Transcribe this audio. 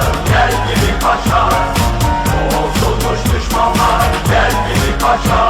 düşmanlar gel gibi kaçar. Olsunmuş düşmanlar. Gel gibi kaçar.